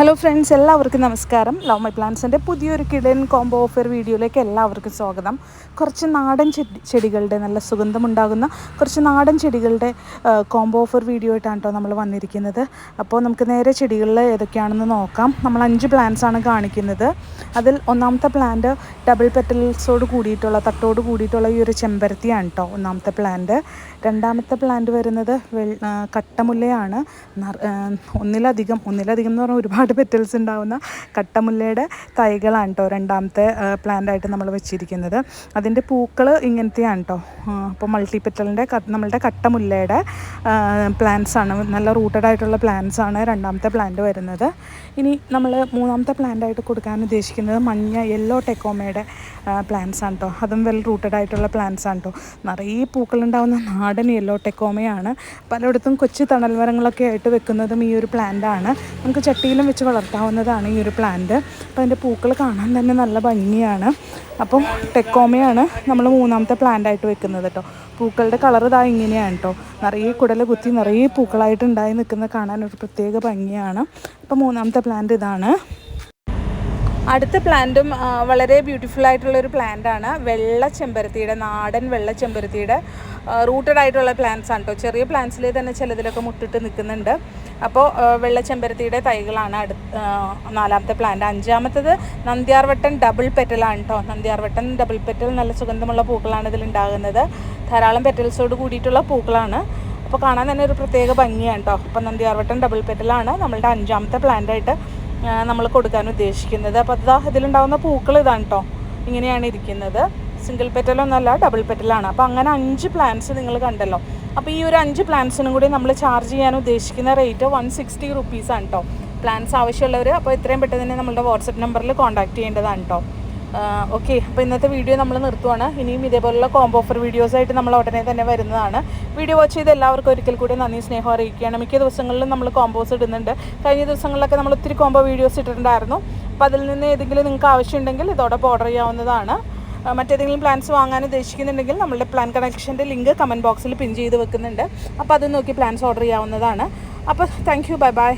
Hello friends എല്ലാവർക്കും നമസ്കാരം. Love my പ്ലാന്റ്സിന്റെ പുതിയൊരു കിടൻ കോംബോ ഓഫർ വീഡിയോയിലേക്ക് എല്ലാവർക്കും സ്വാഗതം. കുറച്ച് നാടൻ ചെടി ചെടികളുടെ നല്ല സുഗന്ധമുണ്ടാകുന്ന കുറച്ച് നാടൻ ചെടികളുടെ കോംബോ ഓഫർ വീഡിയോ ആയിട്ടാണ് കേട്ടോ നമ്മൾ വന്നിരിക്കുന്നത്. അപ്പോൾ നമുക്ക് നേരെ ചെടികളിൽ ഏതൊക്കെയാണെന്ന് നോക്കാം. നമ്മൾ അഞ്ച് പ്ലാന്റ്സ് ആണ് കാണിക്കുന്നത്. അതിൽ ഒന്നാമത്തെ പ്ലാന്റ് ഡബിൾ പെറ്റൽസോട് കൂടിയിട്ടുള്ള തട്ടോട് കൂടിയിട്ടുള്ള ഈ ഒരു ചെമ്പരത്തിയാണ് കേട്ടോ ഒന്നാമത്തെ പ്ലാന്റ് രണ്ടാമത്തെ പ്ലാന്റ് വരുന്നത് വെൾ കട്ടമുല്ലയാണ്. ഒന്നിലധികം ഒന്നിലധികം എന്ന് പറഞ്ഞാൽ ഒരുപാട് പെറ്റൽസ് ഉണ്ടാകുന്ന കട്ടമുല്ലയുടെ തൈകളാണ് കേട്ടോ രണ്ടാമത്തെ പ്ലാന്റായിട്ട് നമ്മൾ വെച്ചിരിക്കുന്നത്. അതിന്റെ പൂക്കൾ ഇങ്ങനത്തെയാണ് കേട്ടോ അപ്പോൾ മൾട്ടി പെറ്റലിന്റെ നമ്മളുടെ കട്ടമുല്ലയുടെ പ്ലാന്റ്സ് ആണ്. നല്ല റൂട്ടഡ് ആയിട്ടുള്ള പ്ലാന്റ്സ് ആണ് രണ്ടാമത്തെ പ്ലാന്റ് വരുന്നത്. ഇനി നമ്മൾ മൂന്നാമത്തെ പ്ലാന്റായിട്ട് കൊടുക്കാൻ ഉദ്ദേശിക്കുന്നത് മഞ്ഞ യെല്ലോ ടെക്കോമയുടെ പ്ലാന്റ്സ് ആണ് കേട്ടോ അതും വെൽ റൂട്ടഡ് ആയിട്ടുള്ള പ്ലാന്റ്സ് ആണ് കേട്ടോ നിറയെ പൂക്കളുണ്ടാവുന്ന നാടൻ യെല്ലോ ടെക്കോമയാണ് പലയിടത്തും കൊച്ചു തണൽ മരങ്ങളൊക്കെ ആയിട്ട് വെക്കുന്നതും ഈ ഒരു പ്ലാന്റ് ആണ്. നമുക്ക് ചട്ടിയിലും വെച്ച് വളർത്താവുന്നതാണ് ഈ ഒരു പ്ലാന്റ് അപ്പോൾ അതിന്റെ പൂക്കൾ കാണാൻ തന്നെ നല്ല ഭംഗിയാണ്. അപ്പം ടെക്കോമയാണ് നമ്മൾ മൂന്നാമത്തെ പ്ലാന്റായിട്ട് വെക്കുന്നത് കേട്ടോ പൂക്കളുടെ കളർ ഇതാ ഇങ്ങനെയാണ് കേട്ടോ നിറയെ കുടൽ കുത്തി നിറയെ പൂക്കളായിട്ട് ഉണ്ടായി നിൽക്കുന്നത് കാണാൻ ഒരു പ്രത്യേക ഭംഗിയാണ്. അപ്പോൾ മൂന്നാമത്തെ പ്ലാന്റ് ഇതാണ്. അടുത്ത പ്ലാന്റും വളരെ ബ്യൂട്ടിഫുൾ ആയിട്ടുള്ള ഒരു പ്ലാന്റ് ആണ്. വെള്ള ചെമ്പരത്തിയുടെ നാടൻ വെള്ള ചെമ്പരത്തിയുടെ റൂട്ടഡ് ആയിട്ടുള്ള പ്ലാന്റ്സ് ആണ് കേട്ടോ ചെറിയ പ്ലാന്റ്സിൽ തന്നെ ചിലതിലൊക്കെ മുട്ടിട്ട് നിൽക്കുന്നുണ്ട്. അപ്പോൾ വെള്ള ചെമ്പരത്തിയുടെ തൈകളാണ് അടുത്ത നാലാമത്തെ പ്ലാന്റ് അഞ്ചാമത്തത് നന്ദ്യാർവട്ടൻ ഡബിൾ പെറ്റലാണ് കേട്ടോ നന്ദ്യാർവട്ടൻ ഡബിൾ പെറ്റൽ നല്ല സുഗന്ധമുള്ള പൂക്കളാണ് ഇതിൽ ഉണ്ടാകുന്നത്. ധാരാളം പെറ്റൽസോട് കൂടിയിട്ടുള്ള പൂക്കളാണ്. അപ്പോൾ കാണാൻ തന്നെ ഒരു പ്രത്യേക ഭംഗിയാണ് കേട്ടോ അപ്പം നന്ദ്യാർവട്ടൻ ഡബിൾ പെറ്റലാണ് നമ്മളുടെ അഞ്ചാമത്തെ പ്ലാന്റ് ആയിട്ട് നമ്മൾ കൊടുക്കാൻ ഉദ്ദേശിക്കുന്നത്. അപ്പോൾ അതാ ഇതിലുണ്ടാകുന്ന പൂക്കൾ ഇതാണ് കേട്ടോ ഇങ്ങനെയാണ് ഇരിക്കുന്നത്. സിംഗിൾ പെറ്റലൊന്നല്ല ഡബിൾ പെറ്റലാണ് അപ്പോൾ അങ്ങനെ അഞ്ച് പ്ലാന്റ്സ് നിങ്ങൾ കണ്ടല്ലോ. അപ്പോൾ ഈ ഒരു അഞ്ച് പ്ലാന്റ്സിനും കൂടി നമ്മൾ ചാർജ് ചെയ്യാൻ ഉദ്ദേശിക്കുന്ന റേറ്റ് വൺ സിക്സ്റ്റി റുപ്പീസാണ് കേട്ടോ പ്ലാന്റ്സ് ആവശ്യമുള്ളവർ അപ്പോൾ എത്രയും പെട്ടെന്ന് തന്നെ നമ്മളുടെ വാട്സപ്പ് നമ്പറിൽ കോൺടാക്ട് ചെയ്യേണ്ടതാണ് കേട്ടോ ഓക്കെ അപ്പോൾ ഇന്നത്തെ വീഡിയോ നമ്മൾ നിർത്തുവാണ്. ഇനിയും ഇതേപോലുള്ള കോംബോ ഓഫർ വീഡിയോസായിട്ട് നമ്മൾ ഉടനെ തന്നെ വരുന്നതാണ്. വീഡിയോ വാച്ച് ചെയ്ത് എല്ലാവർക്കും ഒരിക്കൽ കൂടി നന്ദി സ്നേഹം അറിയിക്കുകയാണ്. മിക്ക ദിവസങ്ങളിലും നമ്മൾ കോംബോസ് ഇടുന്നുണ്ട്. കഴിഞ്ഞ ദിവസങ്ങളിലൊക്കെ നമ്മൾ ഒത്തിരി കോംബോ വീഡിയോസ് ഇട്ടിട്ടുണ്ടായിരുന്നു. അപ്പോൾ അതിൽ നിന്ന് ഏതെങ്കിലും നിങ്ങൾക്ക് ആവശ്യമുണ്ടെങ്കിൽ ഇതോടൊപ്പം ഓർഡർ ചെയ്യാവുന്നതാണ്. മറ്റേതെങ്കിലും പ്ലാൻസ് വാങ്ങാൻ ഉദ്ദേശിക്കുന്നുണ്ടെങ്കിൽ നമ്മളുടെ പ്ലാൻ കണക്ഷന്റെ ലിങ്ക് കമന്റ് ബോക്സിൽ പിൻ ചെയ്ത് വെക്കുന്നുണ്ട്. അപ്പോൾ അത് നോക്കി പ്ലാൻസ് ഓർഡർ ചെയ്യാവുന്നതാണ്. അപ്പോൾ താങ്ക് യു ബൈ ബൈ